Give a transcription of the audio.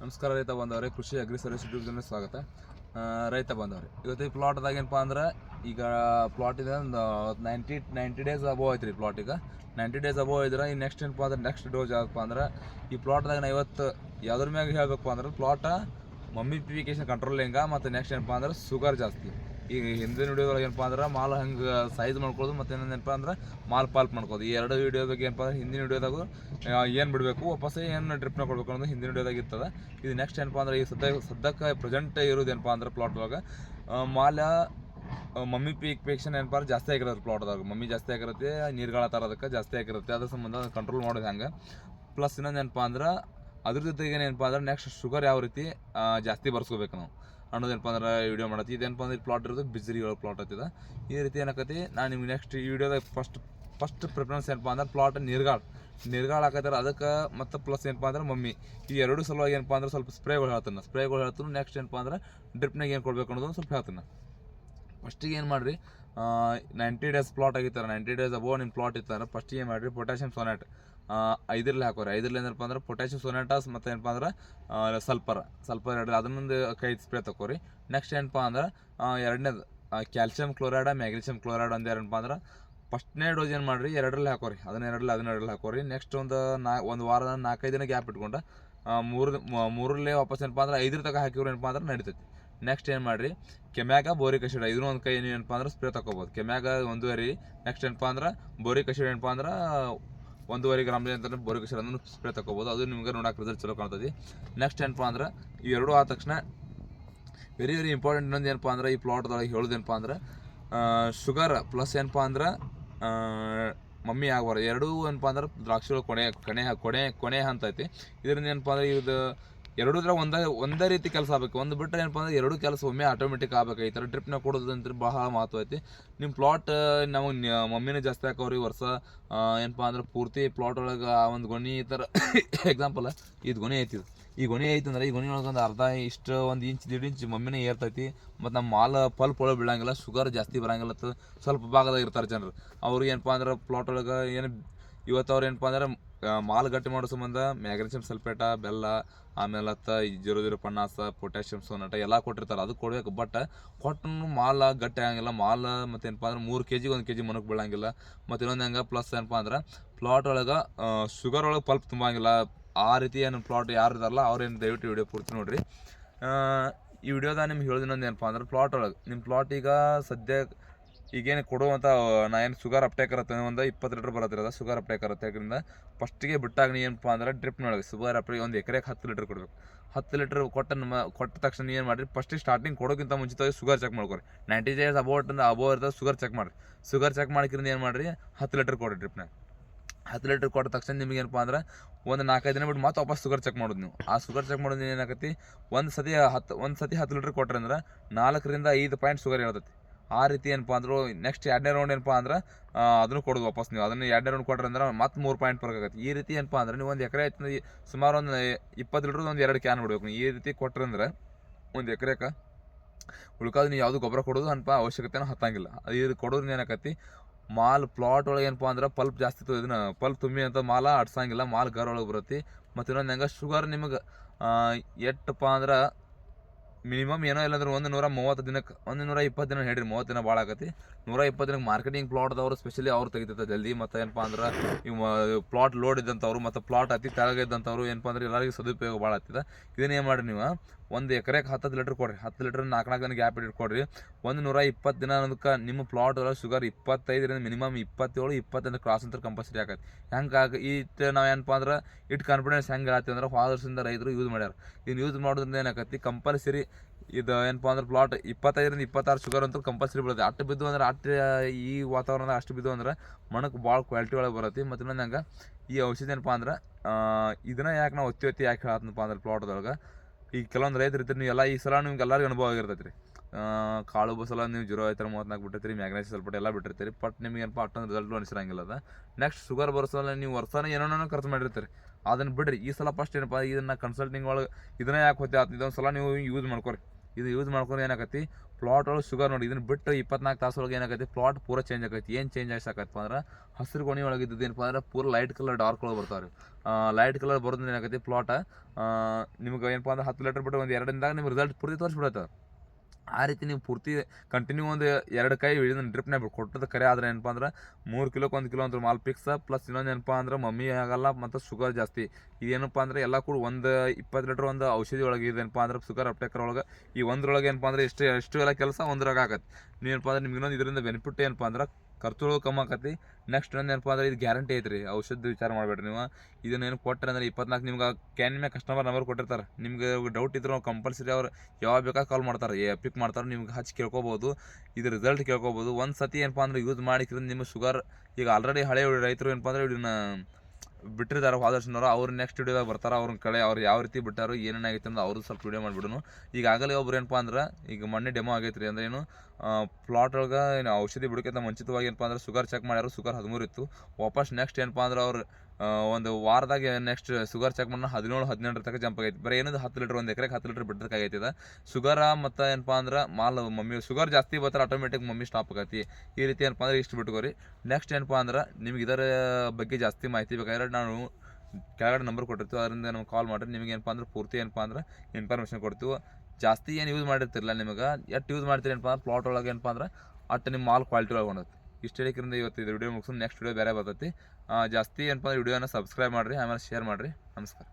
ನಮಸ್ಕಾರ ರೈತ ಬಂದವ್ರೆ, ಕೃಷಿ ಅಗ್ರಿ ಸರ್ವಿಸ್ ಯೂಟ್ಯೂಬ್ ಸ್ವಾಗತ. ರೈತ ಬಂದವ್ರೆ, ಇವತ್ತು ಈ ಪ್ಲಾಟ್ದಾಗ ಏನಪ್ಪ ಅಂದ್ರೆ, ಈಗ ಪ್ಲಾಟ್ ಇದೆ ಒಂದು ನೈಂಟಿ ನೈಂಟಿ ಡೇಸ್ ಅಬೋ ಐತ್ರಿ ಪ್ಲಾಟ್ ಈಗ. ನೈಂಟಿ ಡೇಸ್ ಅಬೋ ಇದ್ರೆ ಈ ನೆಕ್ಸ್ಟ್ ಏನಪ್ಪ ಅಂದ್ರೆ ನೆಕ್ಸ್ಟ್ ಡೋಸ್ ಯಾವಪ್ಪ ಅಂದ್ರೆ, ಈ ಪ್ಲಾಟ್ದಾಗ ನಾ ಇವತ್ತು ಯಾವ್ದ್ರ ಮ್ಯಾಗ ಹೇಳ್ಬೇಕು ಅಂದ್ರೆ ಪ್ಲಾಟ ಮಮ್ಮಿಫಿಕೇಶನ್ ಕಂಟ್ರೋಲ್ ಹೆಂಗ ಮತ್ತು ನೆಕ್ಸ್ಟ್ ಏನಪ್ಪ ಅಂದ್ರೆ ಶುಗರ್ ಜಾಸ್ತಿ. ಈಗ ಹಿಂದಿನ ವಿಡಿಯೋದೊಳಗೆ ಏನಪ್ಪ ಅಂದ್ರೆ ಮಾಲ್ ಹಂಗೆ ಸೈಜ್ ಮಾಡ್ಕೊಳ್ಳೋದು ಮತ್ತು ಏನೇನಪ್ಪ ಅಂದ್ರೆ ಮಾಲ್ ಪಾಲ್ಪ್ ಮಾಡ್ಕೋದು ಈ ಎರಡು ವಿಡಿಯೋ ಬಗ್ಗೆ ಏನಪ್ಪ ಅಂದ್ರೆ ಹಿಂದಿನ ವಿಡಿಯೋದಾಗ ಏನು ಬಿಡಬೇಕು, ವಾಪಸ್ ಏನು ಟ್ರಿಪ್ನ ಕೊಡಬೇಕು ಅನ್ನೋದು ಹಿಂದಿನ ವಿಡಿಯೋದಾಗ ಇರ್ತದೆ. ಇದು ನೆಕ್ಸ್ಟ್ ಏನಪ್ಪ ಅಂದ್ರೆ ಈ ಸದ್ಯ, ಸದ್ಯಕ್ಕೆ ಪ್ರೆಸೆಂಟ್ ಇರೋದು ಏನಪ್ಪ ಅಂದ್ರೆ ಪ್ಲಾಟ್ ಒಳಗೆ ಮಾಲ ಮಮ್ಮಿ ಪೀಕ್ ಪೇಕ್ಷನ್ ಏನಪ್ಪ ಜಾಸ್ತಿ ಆಗಿರೋದು ಪ್ಲಾಟ್ದಾಗ ಮಮ್ಮಿ ಜಾಸ್ತಿ ಆಗಿರುತ್ತೆ, ನೀರುಗಳ ತರೋದಕ್ಕೆ ಜಾಸ್ತಿ ಆಗಿರುತ್ತೆ, ಅದ್ರ ಸಂಬಂಧ ಕಂಟ್ರೋಲ್ ಮಾಡೋದು ಹೆಂಗೆ. ಪ್ಲಸ್ ಇನ್ನೊಂದು ಏನಪ್ಪ ಅಂದ್ರೆ ಅದ್ರ ಜೊತೆಗೆ ಏನಪ್ಪ ಅಂದ್ರೆ ನೆಕ್ಸ್ಟ್ ಶುಗರ್ ಯಾವ ರೀತಿ ಜಾಸ್ತಿ ಬರ್ಸ್ಕೋಬೇಕು ನಾವು. ಅನ್ನೋದೇನಪ್ಪ ಅಂದ್ರೆ ವೀಡಿಯೋ ಮಾಡತ್ತಿ. ಇದೇನಪ್ಪ ಅಂದ್ರೆ ಪ್ಲಾಟ್ ಇರೋದು ಬಿಜ್ರಿಗಳ ಪ್ಲಾಟ್ ಐತಿದ ಈ ರೀತಿ ಏನಾಕತಿ ನಾನು ನಿಮ್ಗೆ ನೆಕ್ಸ್ಟ್ ಈ ವಿಡಿಯೋದಾಗ ಫಸ್ಟ್ ಫಸ್ಟ್ ಪ್ರಿಫರೆನ್ಸ್ ಏನಪ್ಪ ಅಂದ್ರೆ ಪ್ಲಾಟ್ ನಿರ್ಗಾಳ್. ನಿರ್ಗಾಳ ಹಾಕತ್ತಾರ ಅದಕ್ಕೆ ಮತ್ತು ಪ್ಲಸ್ ಏನಪ್ಪ ಅಂದ್ರೆ ಮಮ್ಮಿ. ಈ ಎರಡು ಸಲುವಾಗಿ ಏನಪ್ಪ ಅಂದ್ರೆ ಸ್ವಲ್ಪ ಸ್ಪ್ರೇಗಳು ಹೇಳ್ತಾನೆ. ಸ್ಪ್ರೇಗಳು ಹೇಳ್ತಾನೆ ನೆಕ್ಸ್ಟ್ ಏನಪ್ಪ ಅಂದ್ರೆ ಡ್ರಿಪ್ನಾಗ ಏನು ಕೊಡಬೇಕು ಅನ್ನೋದು ಸ್ವಲ್ಪ ಹೇಳ್ತಾನೆ. ಫಸ್ಟಿಗೆ ಏನು ಮಾಡಿರಿ? ನೈಂಟಿ ಡೇಸ್ ಪ್ಲಾಟ್ ಆಗಿತ್ತಾರೆ ನೈಂಟಿ ಡೇಸ್ ಅಬೋ ನಿಮ್ಮ ಪ್ಲಾಟ್ ಇತ್ತಾರೆ ಫಸ್ಟಿಗೆ ಏನು ಮಾಡಿರಿ? ಪೊಟ್ಯಾಷಿಯಮ್ ಸೊನೆಟ್ ಐದರಲ್ಲಿ ಹಾಕೋರಿ. ಐದರಲ್ಲಿ ಏನಪ್ಪ ಅಂದ್ರೆ ಪೊಟ್ಯಾಷಿಯಮ್ ಸೊನೆಟಾಸ್ ಮತ್ತು ಏನಪ್ಪ ಅಂದ್ರೆ ಸಲ್ಪರ್ ಸಲ್ಪರ್ ಎರಡು ಅದನ್ನೊಂದು ಕೈ ಸ್ಪ್ರೇ ತಗೋರಿ ನೆಕ್ಸ್ಟ್ ಏನಪ್ಪ ಅಂದ್ರೆ ಎರಡನೇದು ಕ್ಯಾಲ್ಸಿಯಂ ಕ್ಲೋರೈಡ ಮ್ಯಾಗ್ನೀಷಿಯಂ ಕ್ಲೋರೈಡ್ ಒಂದು ಏನಪ್ಪ ಅಂದ್ರೆ, ಫಸ್ಟ್ನೇ ಡೋಸ್ ಏನು ಮಾಡಿರಿ? ಎರಡರಲ್ಲಿ ಹಾಕೋರಿ. ಅದನ್ನ ಎರಡರಲ್ಲಿ ಅದನ್ನ ಎರಡರಲ್ಲಿ ಹಾಕೋರಿ. ನೆಕ್ಸ್ಟ್ ಒಂದು ನಾ, ಒಂದು ವಾರ ನಾಲ್ಕೈದು ದಿನ ಗ್ಯಾಪ್ ಇಟ್ಕೊಂಡು ಮೂರು ಮೂರಲ್ಲೇ ವಾಪಸ್ ಏನಪ್ಪ ಅಂದ್ರೆ ಐದರ ತನಕ ಹಾಕಿವ್ರು ಏನಪ್ಪ ಅಂದ್ರೆ ನಡೀತೈತಿ. ನೆಕ್ಸ್ಟ್ ಏನು ಮಾಡಿರಿ? ಕೆಮ್ಯಾಗ ಬೋರಿಕ್ ಆಸಿಡ್ ಇದನ್ನು ಒಂದು ಕೈ ಏನಪ್ಪ ಅಂದ್ರೆ ಸ್ಪ್ರೇ ತಗೋಬೋದು ಕೆಮ್ಯಾಗ ಒಂದೂವರೆ ನೆಕ್ಸ್ಟ್ ಏನಪ್ಪ ಅಂದ್ರೆ ಬೋರಿಕ್ ಆಸಿಡ್ ಏನಪ್ಪ ಅಂದ್ರೆ ಒಂದೂವರೆ ಗ್ರಾಮ್ ಅಂತ ಬೋರಿಕ್ ಆಸಿಡ್ ಅದನ್ನು ಸ್ಪ್ರೇ ತಗೋಬೋದು ಅದು ನಿಮ್ಗೆ ನೋಡಕ್ಕೆ ರಿಸಲ್ಟ್ ಚಲೋ ಕಾಣ್ತದೆ. ನೆಕ್ಸ್ಟ್ ಏನಪ್ಪ ಅಂದ್ರೆ ಈ ಎರಡು ಆದ ತಕ್ಷಣ ವೆರಿ ವೆರಿ ಇಂಪಾರ್ಟೆಂಟ್ ಇನ್ನೊಂದು ಏನಪ್ಪ ಅಂದ್ರೆ ಈ ಪ್ಲಾಟ್ದೊಳಗೆ ಹೇಳೋದೇನಪ್ಪ ಅಂದ್ರೆ ಶುಗರ್ ಪ್ಲಸ್ ಏನಪ್ಪ ಅಂದ್ರೆ ಮಮ್ಮಿ ಆಗಬಾರ್ದು. ಎರಡೂ ಏನಪ್ಪ ಅಂದ್ರೆ ದ್ರಾಕ್ಷಿಗಳು ಕೊನೆ ಕೊನೆ ಕೊನೆ ಕೊನೆ ಹಂತ ಐತಿ ಇದರಿಂದ ಏನಪ್ಪ ಅಂದ್ರೆ ಇದು ಎರಡೂದ್ರ ಒಂದೇ ಒಂದೇ ರೀತಿ ಕೆಲಸ ಆಗ್ಬೇಕು. ಒಂದು ಬಿಟ್ಟರೆ ಏನಪ್ಪ ಅಂದ್ರೆ ಎರಡು ಕೆಲಸ ಒಮ್ಮೆ ಆಟೋಮೆಟಿಕ್ ಆಗ್ಬೇಕು. ಈ ಥರ ಡ್ರಿಪ್ನ ಕೊಡೋದಂತ ಬಹಳ ಮಹತ್ವ ಐತಿ. ನಿಮ್ಮ ಪ್ಲಾಟ್ ನಮಗೆ ಮಮ್ಮಿನೇ ಜಾಸ್ತಿ ಹಾಕೋರಿ ವರ್ಷ. ಏನಪ್ಪ ಅಂದ್ರೆ ಪೂರ್ತಿ ಪ್ಲಾಟ್ ಒಳಗೆ ಒಂದು ಗೊನೆ ಈ ಥರ ಎಕ್ಸಾಂಪಲ್ ಇದು ಗೊನೆ ಐತಿ ಈ ಗೊನೆ ಐತಿ ಅಂದ್ರೆ ಈ ಗೊನೆ ಒಳಗೆ ಒಂದು ಅರ್ಧ ಇಷ್ಟು, ಒಂದು ಇಂಚ್ ದೀಡ್ ಇಂಚ್ ಮಮ್ಮಿನೇ ಏರ್ತೈತಿ. ಮತ್ತು ನಮ್ಮ ಮಾಲ್ ಪಲ್ಪ್ ಒಳಗೆ ಬೀಳಂಗಿಲ್ಲ ಶುಗರ್ ಜಾಸ್ತಿ ಬರಂಗಿಲ್ಲ ಸ್ವಲ್ಪ ಭಾಗದಾಗ ಇರ್ತಾರೆ ಜನರು. ಅವ್ರಿಗೆ ಏನಪ್ಪ ಅಂದ್ರೆ ಪ್ಲಾಟ್ ಒಳಗೆ ಏನು ಇವತ್ತು ಅವ್ರು ಏನಪ್ಪ ಅಂದ್ರೆ ಮಾಲ್ ಗಟ್ಟಿ ಮಾಡೋ ಸಂಬಂಧ ಮ್ಯಾಗ್ನೀಷಿಯಂ ಸಲ್ಫೇಟ ಬೆಲ್ಲ, ಆಮೇಲೆ ಅತ್ತ ಜೀರೋ ಜೀರೋ ಪನ್ನಾಸ ಪೊಟ್ಯಾಷಿಯಂ ಸೋನಟ ಎಲ್ಲ ಕೊಟ್ಟಿರ್ತಾರೆ, ಅದು ಕೊಡ್ಬೇಕು. ಬಟ್ ಕೊಟ್ಟನು ಮಾಲ ಗಟ್ಟಿ ಆಗಂಗಿಲ್ಲ. ಮಾಲ್ ಮತ್ತು ಏನಪ್ಪ ಅಂದ್ರೆ, ಮೂರು ಕೆ ಜಿಗೆ ಒಂದು ಕೆ ಜಿ ಮನಕ್ಕೆ ಬೀಳಂಗಿಲ್ಲ. ಮತ್ತು ಇನ್ನೊಂದು ಹೆಂಗೆ ಪ್ಲಸ್ ಏನಪ್ಪ ಅಂದ್ರೆ ಪ್ಲಾಟ್ ಒಳಗೆ ಶುಗರ್ ಒಳಗೆ ಪಲ್ಪ್ ತುಂಬಂಗಿಲ್ಲ. ಆ ರೀತಿ ಏನು ಪ್ಲಾಟ್ ಯಾರು ಇದಾರಲ್ಲ ಅವ್ರೇನು ದಯವಿಟ್ಟು ವಿಡಿಯೋ ಪೂರ್ತಿ ನೋಡಿರಿ. ಈ ವಿಡಿಯೋದ ನಿಮ್ಗೆ ಹೇಳಿದಿನೊಂದು ಏನಪ್ಪ ಅಂದ್ರೆ ಪ್ಲಾಟ್ ಒಳಗೆ. ನಿಮ್ಮ ಪ್ಲಾಟ್ ಈಗ ಸದ್ಯ ಈಗೇನು ಕೊಡುವಂಥ ನಾ ಏನು ಶುಗರ್ ಅಪ್ಟೇಕರ್ ಅಂತ ಒಂದು ಇಪ್ಪತ್ತು ಲೀಟ್ರ್ ಬರತ್ತಿರೋದ ಶುಗರ್ ಅಪ್ಟೇಕರ್ ಅದರಿಂದ ಫಸ್ಟಿಗೆ ಬಿಟ್ಟಾಗ ನೀ ಏನಪ್ಪ ಅಂದ್ರೆ ಡ್ರಿಪ್ನೊಳಗೆ ಶುಗರ್ ಅಪ್ಟೇಕ್ ಒಂದು ಎಕರೆಗೆ ಹತ್ತು ಲೀಟ್ರ್ ಕೊಡಬೇಕು. ಹತ್ತು ಲೀಟ್ರ್ ಕೊಟ್ಟ ನಮ್ಮ, ಕೊಟ್ಟ ತಕ್ಷಣ ಏನು ಮಾಡಿರಿ ಫಸ್ಟ್ ಸ್ಟಾರ್ಟಿಂಗ್ ಕೊಡೋಕ್ಕಿಂತ ಮುಂಚಿತವಾಗಿ ಶುಗರ್ ಚೆಕ್ ಮಾಡ್ಕೊರಿ ನೈಂಟಿ ಡೇಸ್ ಅಬೌಟ್ ಅಂದ್ರೆ ಅಬೋ ಇರ್ತದೆ ಶುಗರ್ ಚೆಕ್ ಮಾಡಿರಿ. ಶುಗರ್ ಚೆಕ್ ಮಾಡಿಕ್ರಿಂದ ಏನು ಮಾಡಿರಿ, ಹತ್ತು ಲೀಟ್ರ್ ಕೊಡಿ ಡ್ರಿಪ್ನಾಗ ಹತ್ತು ಲೀಟ್ರ್ ಕೊಟ್ಟ ತಕ್ಷಣ ನಿಮ್ಗೆ ಏನಪ್ಪ ಅಂದ್ರೆ ಒಂದು ನಾಲ್ಕೈದು ದಿನ ಬಿಟ್ಟು ಮತ್ತೆ ವಾಪಸ್ ಶುಗರ್ ಚೆಕ್ ಮಾಡೋದು ನೀವು. ಆ ಶುಗರ್ ಚೆಕ್ ಮಾಡೋದು ಏನಾಗತ್ತಿ, ಒಂದು ಸತಿ ಹತ್ತು, ಒಂದು ಸತಿ ಹತ್ತು ಲೀಟ್ರ್ ಕೊಟ್ಟರೆ ಅಂದ್ರೆ ನಾಲ್ಕರಿಂದ ಐದು ಪಾಯಿಂಟ್ ಶುಗರ್ ಇರ್ತೈತಿ. ಆ ರೀತಿ ಏನಪ್ಪ ಅಂದ್ರೆ ನೆಕ್ಸ್ಟ್ ಎರಡನೇ ರೌಂಡ್ ಏನಪ್ಪ ಅಂದ್ರೆ ಅದನ್ನು ಕೊಡೋದು ವಾಪಸ್ ನೀವು. ಅದನ್ನು ಎರಡನೇ ರೌಂಡ್ ಕೊಟ್ರಿ ಅಂದ್ರೆ ಮತ್ತೆ ಮೂರು ಪಾಯಿಂಟ್ ಬರಕ್ ಆಗತ್ತೆ. ಈ ರೀತಿ ಏನಪ್ಪ ಅಂದ್ರೆ ನೀವು ಒಂದು ಎಕರೆ ಆಯ್ತು ಸುಮಾರು ಒಂದು ಇಪ್ಪತ್ತು ಲೀಟ್ರ್ ಒಂದು ಎರಡು ಕ್ಯಾನ್ ಹೊಡಿಬೇಕು ಈ ರೀತಿ ಕೊಟ್ರಿ ಅಂದ್ರೆ ಒಂದು ಎಕರೆಗೆ ಉಳ್ಕಾದ ನೀವು ಯಾವುದು ಗೊಬ್ಬರ ಕೊಡೋದು ಅನ್ಪ ಅವಶ್ಯಕತೆನೂ ಹತ್ತಂಗಿಲ್ಲ. ಇದು ಕೊಡೋದ್ರಿಂದ ಏನಾಕತಿ ಮಾಲ್ ಪ್ಲಾಟ್ ಒಳಗೆ ಏನಪ್ಪ ಅಂದ್ರೆ ಪಲ್ಪ್ ಜಾಸ್ತಿ ಇದನ್ನ ಪಲ್ಪ್ ತುಂಬಿ ಅಂತ ಮಾಲ ಅಡ್ಸಂಗಿಲ್ಲ ಮಾಲ್ ಗರ್ ಒಳಗೆ ಬರುತ್ತೆ. ಮತ್ತು ಇನ್ನೊಂದು ಹೆಂಗೆ ಶುಗರ್ ನಿಮಗೆ ಎಟ್ಟಪ್ಪ ಅಂದ್ರೆ ಮಿನಿಮಮ್ ಏನೋ ಇಲ್ಲಾಂದ್ರೆ ಒಂದು ನೂರ ಮೂವತ್ತು ದಿನಕ್ಕೆ, ಒಂದು ನೂರ ಇಪ್ಪತ್ತು ದಿನ ಹೇಳಿರಿ, ಮೂವತ್ತು ದಿನ ಭಾಳ ಆಗತ್ತೆ. ನೂರ ಇಪ್ಪತ್ತು ದಿನಕ್ಕೆ ಮಾರ್ಕೆಟಿಂಗ್ ಪ್ಲಾಟ್ದವರು ಸ್ಪೆಷಲಿ ಅವ್ರು ತೆಗಿತೈತೆ ಜಲ್ದಿ. ಮತ್ತು ಏನಪ್ಪ ಅಂದ್ರೆ ಇವು ಪ್ಲಾಟ್ ಲೋಡ್ ಇದ್ದಂಥವ್ರು, ಮತ್ತು ಪ್ಲಾಟ್ ಅತಿ ತೆಳಗ ಇದ್ದಂಥವ್ರು, ಏನಪ್ಪ ಅಂದ್ರೆ ಎಲ್ಲರಿಗೂ ಸದುಪಯೋಗ ಭಾಳ ಆಗ್ತದೆ ಏನು ಮಾಡಿ ನೀವು, ಒಂದು ಎಕರೆಗೆ ಹತ್ತು ಲೀಟ್ರ್ ಕೊಡಿರಿ. ಹತ್ತು ಲೀಟ್ರ್ ನಾಲ್ಕು ನಾಲ್ಕು ದಿನ ಗ್ಯಾಪ್ ಇಟ್ಟು ಕೊಡ್ರಿ. ಒಂದು ನೂರ ಇಪ್ಪತ್ತು ದಿನ ಅನ್ನೋದಕ್ಕೆ ನಿಮ್ಮ ಪ್ಲಾಟ್ ಒಳಗೆ ಶುಗರ್ ಇಪ್ಪತ್ತೈದರಿಂದ ಮಿನಿಮಮ್ ಇಪ್ಪತ್ತೇಳು ಇಪ್ಪತ್ತೈದು ಕ್ರಾಸ್ ಅಂತ ಕಂಪಲ್ಸರಿ ಆಗತ್ತೆ. ಹೆಂಗೆ ಈ ನಾವು ಏನಪ್ಪ ಅಂದ್ರೆ ಇಟ್ಟು ಕಾನ್ಫಿಡೆನ್ಸ್ ಹೆಂಗೆ ಹೇಳತ್ತೀವಿ ಅಂದ್ರೆ ಫಾದರ್ಸಿಂದ ರೈತರು ಯೂಸ್ ಮಾಡ್ಯಾರ. ಇದನ್ನು ಯೂಸ್ ಮಾಡೋದ್ರಿಂದ ಏನಾಗತ್ತೆ ಕಂಪಲ್ಸರಿ ಇದು ಏನಪ್ಪ ಅಂದ್ರೆ ಪ್ಲಾಟ್ ಇಪ್ಪತ್ತೈದರಿಂದ ಇಪ್ಪತ್ತಾರು ಶುಗರ್ ಅಂತೂ ಕಂಪಲ್ಸರಿ ಬೀಳುತ್ತೆ ಅಷ್ಟು ಬಿದ್ದು ಅಂದ್ರೆ ಅಷ್ಟು, ಈ ವಾತಾವರಣ ಅಷ್ಟು ಬಿದ್ದು ಅಂದ್ರೆ ಮಣಕ್ಕೆ ಭಾಳ ಕ್ವಾಲಿಟಿ ಒಳಗೆ ಬರುತ್ತೆ. ಮತ್ತು ಇನ್ನೊಂದು ಹಂಗೆ, ಈ ಔಷಧಿ ಏನಪ್ಪ ಅಂದ್ರೆ ಇದನ್ನ ಯಾಕೆ ನಾವು ಒತ್ತಿ ಒತ್ತಿ ಯಾಕೆ ಹೇಳತ್ತಪ್ಪ ಅಂದ್ರೆ ಪ್ಲಾಟ್ದೊಳಗೆ ಈಗ ಕೆಲವೊಂದು ರೈತರು ಇರ್ತೀರಿ ನೀವು ಎಲ್ಲ ಈ ಸಲ ನಿಮ್ಗೆ ಎಲ್ಲರಿಗೂ ಅನುಭವ ಆಗಿರ್ತೈತೆ ರೀ ಕಾಳು ಬಸಲ ನೀವು ಜೀರೋ ಐತರ ಮೂವತ್ನಾಲ್ಕು ಬಿಟ್ಟಿರ್ತೀರಿ ಮ್ಯಾಗ್ನೈಸ್ ಸ್ವಲ್ಪ ಎಲ್ಲ ಬಿಟ್ಟಿರ್ತೀರಿ ಬಟ್ ನಿಮ್ಗೆ ಏನಪ್ಪ ಅಷ್ಟೊಂದು ರಿಸಲ್ಟ್ ಅನಿಸಿರಂಗಿಲ್ಲ ಅದ. ನೆಕ್ಸ್ಟ್ ಶುಗರ್ ಬರೋಸಲ ನೀವು ವರ್ಷನ ಏನೋ ಖರ್ಚು ಮಾಡಿರ್ತೀರಿ. ಅದನ್ನು ಬಿಡ್ರಿ. ಈ ಸಲ ಫಸ್ಟ್ ಏನಪ್ಪ, ಇದನ್ನು ಕನ್ಸಲ್ಟಿಂಗ್ ಒಳಗೆ, ಇದನ್ನ ಯಾಕೆ ಹೊತ್ತೆ ಆತ ಇದೊಂದು ಸಲ ನೀವು ಯೂಸ್ ಮಾಡ್ಕೊರಿ. ಇದು ಯೂಸ್ ಮಾಡ್ಕೊಂಡು ಏನಾಗತ್ತೆ? ಪ್ಲಾಟ್ ಒಳಗೆ ಶುಗರ್ ನೋಡಿ, ಇದನ್ನ ಬಿಟ್ಟು ಇಪ್ಪತ್ನಾಲ್ಕು ತಾಸು ಒಳಗೆ ಏನಾಗುತ್ತೆ? ಪ್ಲಾಟ್ ಪೂರ ಚೇಂಜ್ ಆಗೈತಿ ಏನು ಚೇಂಜ್ ಆಗ್ಸಕತ್ತಪ್ಪ ಅಂದ್ರೆ, ಹಸಿರು ಗೋಣಿ ಒಳಗೆ ಏನಪ್ಪ ಅಂದ್ರೆ, ಪೂರ ಲೈಟ್ ಕಲರ್ ಡಾರ್ಕ್ ಒಳಗೆ ಬರ್ತಾವೆ ಲೈಟ್ ಕಲರ್ ಬರೋದ್ರಿಂದ ಏನಾಗತ್ತೆ? ಪ್ಲಾಟ್ ನಿಮ್ಗೆ ಏನಪ್ಪ ಅಂದ್ರೆ ಹತ್ತು ಲೀಟರ್ ಬಿಟ್ಟು ಒಂದು ಎರಡರಿಂದ ನಿಮ್ಗೆ ರಿಸಲ್ಟ್ ಪೂರ್ತಿ ತೋರಿಸ್ಬಿಡತ್ತೆ. ಆ ರೀತಿ ನೀವು ಪೂರ್ತಿ ಕಂಟಿನ್ಯೂ ಒಂದು ಎರಡು ಕೈ ಇದನ್ನ ಡ್ರಿಪ್ನಾಗ ಕೊಟ್ಟದ ಕರೆ ಆದ್ರೆ ಏನಪ್ಪ ಅಂದ್ರೆ ಮೂರು ಕಿಲೋಕ್ಕೆ ಒಂದು ಕಿಲೋ ಅಂದ್ರೆ ಮಾಲ್ ಪಿಕ್ಸ್ ಪ್ಲಸ್ ಇನ್ನೊಂದು ಏನಪ್ಪ ಅಂದ್ರೆ ಮಮ್ಮಿ ಆಗಲ್ಲ ಮತ್ತು ಶುಗರ್ ಜಾಸ್ತಿ. ಇದೇನಪ್ಪ ಅಂದ್ರೆ ಎಲ್ಲ ಕೂಡ ಒಂದು ಇಪ್ಪತ್ತು ಲೀಟ್ರ್ ಒಂದು ಔಷಧಿ ಒಳಗೆ ಇದೇನಪ್ಪ ಅಂದ್ರೆ ಶುಗರ್ ಅಪ್ಟೇಕರ್ ಒಳಗೆ ಈ ಒಂದ್ರೊಳಗೆ ಏನಪ್ಪ ಅಂದ್ರೆ ಇಷ್ಟು ಎಷ್ಟು ಎಲ್ಲ ಕೆಲಸ ಒಂದ್ರಾಗ ಆಗತ್ತೆ. ನೀವೇನಪ್ಪ ಅಂದ್ರೆ ನಿಮ್ಗೆ ಇನ್ನೊಂದು ಇದರಿಂದ ಬೆನಿಫಿಟ್ ಏನಪ್ಪ ಅಂದ್ರೆ ಖರ್ಚುಗಳು ಕಮ್ಮಿ ಆಕತಿ ನೆಕ್ಸ್ಟ್ ಇನ್ನೊಂದು ಏನಪ್ಪ ಅಂದ್ರೆ ಇದು ಗ್ಯಾರಂಟಿ ಐತ್ರಿ. ಔಷಧ ವಿಚಾರ ಮಾಡಬೇಡ್ರಿ ನೀವು. ಇದನ್ನೇನು ಕೊಟ್ಟರೆ ಅಂದ್ರೆ ಇಪ್ಪತ್ನಾಲ್ಕು ನಿಮ್ಗೆ ಕ್ಯಾನ್ ಮೇಲೆ ಕಸ್ಟಮರ್ ನಂಬರ್ ಕೊಟ್ಟಿರ್ತಾರೆ. ನಿಮ್ಗೆ ಡೌಟ್ ಇದ್ರೆ ಕಂಪಲ್ಸರಿ ಅವ್ರು ಯಾವಾಗ ಬೇಕಾದ್ರೆ ಕಾಲ್ ಮಾಡ್ತಾರೆ. ಏ ಪಿಕ್ ಮಾಡ್ತಾರೆ ನಿಮ್ಗೆ ಹಚ್ಚಿ ಕೇಳ್ಕೊಬೋದು. ಇದು ರಿಸಲ್ಟ್ ಕೇಳ್ಕೊಬೋದು. ಒಂದು ಸತಿ ಏನಪ್ಪ ಅಂದ್ರೆ ಯೂಸ್ ಮಾಡಿಕ್ರಿಂದ ನಿಮ್ಮ ಶುಗರ್ ಈಗ ಆಲ್ರೆಡಿ ಹಳೆ ರೈತರು ಏನಪ್ಪ ಅಂದ್ರೆ ಇದನ್ನ ಬಿಟ್ಟಿರ್ತಾರೆ. ಹೋದರ್ಶನವರು ಅವ್ರು ನೆಕ್ಸ್ಟ್ ವಿಡಿಯೋದಾಗ ಬರ್ತಾರೆ. ಅವ್ರ ಕಳೆ ಅವ್ರು ಯಾವ ರೀತಿ ಬಿಟ್ಟಾರೋ, ಏನೇನಾಗೈತೆ ಅಂದ್ರೆ ಅವರು ಸ್ವಲ್ಪ ವಿಡಿಯೋ ಮಾಡಿಬಿಡೋನು ಈಗಾಗಲೇ ಒಬ್ರು ಏನಪ್ಪ ಅಂದ್ರೆ ಈಗ ಮೊನ್ನೆ ಡೆಮೋ ಆಗೈತೆ ರೀ ಅಂದ್ರೆ ಏನು ಪ್ಲಾಟ್ ಒಳಗೆ ಏನು ಔಷಧಿ ಬಿಡೋಕ್ಕಿಂತ ಮುಂಚಿತವಾಗಿ ಏನಪ್ಪ ಅಂದ್ರೆ ಶುಗರ್ ಚೆಕ್ ಮಾಡ್ಯಾರ ಸುಗರ್ ಹದಿಮೂರು ಇತ್ತು. ವಾಪಸ್ ನೆಕ್ಸ್ಟ್ ಏನಪ್ಪ ಅಂದ್ರೆ ಅವ್ರು ಒಂದು ವಾರದಾಗ ನೆಕ್ಸ್ಟ್ ಶುಗರ್ ಚೆಕ್ ಮಾಡಿ ಹದಿನೇಳು, ಹದಿನೆಂಟರ ತನಕ ಜಂಪ್ ಆಗೈತಿ. ಬರೀ ಏನದು ಹತ್ತು ಲೀಟ್ರ್ ಒಂದು ಎಕರೆಗೆ ಹತ್ತು ಲೀಟ್ರ್ ಬಿಟ್ಟದಕ್ಕಾಗೈತಿದ ಸುಗರ ಮತ್ತು ಏನಪ್ಪ ಅಂದ್ರೆ ಮಾಲ್, ಮಮ್ಮಿ ಶುಗರ್ ಜಾಸ್ತಿ ಬರ್ತಾರೆ ಆಟೋಮೆಟಿಕ್ ಮಮ್ಮಿ ಸ್ಟಾಪ್ ಆಗೈತಿ. ಈ ರೀತಿ ಏನಪ್ಪ ಅಂದ್ರೆ ಇಷ್ಟು ಬಿಟ್ಕೋರಿ. ನೆಕ್ಸ್ಟ್ ಏನಪ್ಪ ಅಂದ್ರೆ ನಿಮ್ಗೆ ಇದರ ಬಗ್ಗೆ ಜಾಸ್ತಿ ಮಾಹಿತಿ ಬೇಕಾದ್ರೆ ನಾನು ಕೆಳಗಡೆ ನಂಬರ್ ಕೊಟ್ಟಿರ್ತೀವಿ, ಅದರಿಂದ ನಮ್ಗೆ ಕಾಲ್ ಮಾಡಿರಿ. ನಿಮಗೆ ಏನಪ್ಪ ಅಂದ್ರೆ ಪೂರ್ತಿ ಏನಪ್ಪ ಅಂದ್ರೆ ಇನ್ಫಾರ್ಮೇಷನ್ ಕೊಡ್ತೀವಿ. ಜಾಸ್ತಿ ಏನು ಯೂಸ್ ಮಾಡಿರ್ತಿರಲ್ಲ ನಿಮಗೆ. ಎಷ್ಟು ಯೂಸ್ ಮಾಡ್ತೀರಿ ಏನಪ್ಪ? ಅಂದ್ರೆ ಪ್ಲಾಟ್ ಒಳಗೆ ಏನಪ್ಪ ಅಂದ್ರೆ ಅಷ್ಟು ನಿಮ್ಮ ಮಾಲ್ ಕ್ವಾಲಿಟಿ ಒಳಗೆ ಹೊಂದತ್ತೆ ಇಷ್ಟು ಹೇಳಿಕ್ರಿಂದ ಇವತ್ತು ಇದು ವಿಡಿಯೋ ಮುಗಿಸ್ ನೆಕ್ಸ್ಟ್ ವಿಡಿಯೋ ಬೇರೆ ಬರ್ತೈತಿ. ಜಾಸ್ತಿ ಏನಪ್ಪ ಅಂದ್ರೆ ವಿಡಿಯೋನ ಸಬ್ಸ್ಕ್ರೈಬ್ ಮಾಡಿರಿ, ಆಮೇಲೆ ಶೇರ್ ಮಾಡಿರಿ. ನಮಸ್ಕಾರ.